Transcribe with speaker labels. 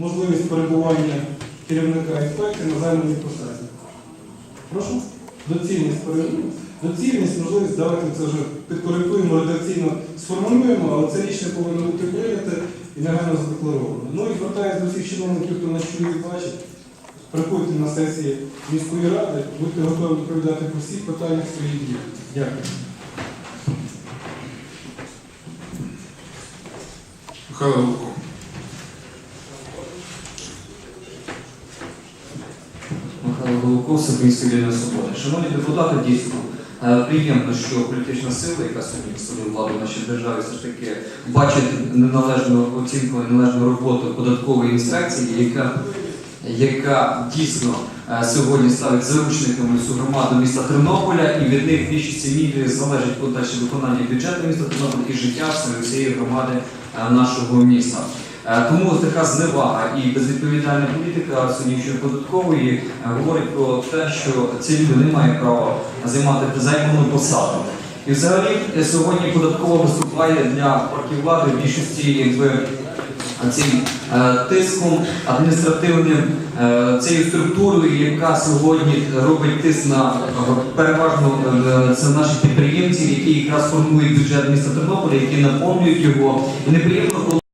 Speaker 1: можливість перебування керівника інспекції на займаній посаді. Прошу? Доцільність перевірки. Доцільність, можливість, давайте це вже підкоректуємо, редакційно сформулюємо, але це рішення повинно бути прийняте і негайно задекларовано. Ну і звертаюся до всіх чиновників, хто нас чує і бачить. Приходьте на сесії міської ради, будьте готові відповідати по всіх питаннях своїх дій. Дякую.
Speaker 2: Михайло Луко.
Speaker 3: Голубков, Сибірська вільна свобода. Шановні депутати, дійсно е, приємно, що політична сила, яка сьогодні встановила владу в нашій державі, все ж таки бачить неналежну оцінку, неналежну роботу податкової інспекції, яка, яка дійсно е, сьогодні ставить заручниками всю громаду міста Тернополя, і від них в більшості мірі залежить подальше виконання бюджету міста Тернополя і життя всієї громади е, нашого міста. Е, Тому ось така зневага і безвідповідальна політика сьогоднішньої податкової е, говорить про те, що ці люди не мають права займати займану посаду. І взагалі е, сьогодні податкова виступає для влади в більшості якби цим тиском адміністративним, цією структурою, яка сьогодні робить тиск на переважно це наші підприємці, які якраз формують бюджет міста Тернополя, які наповнюють його. І неприємно, коли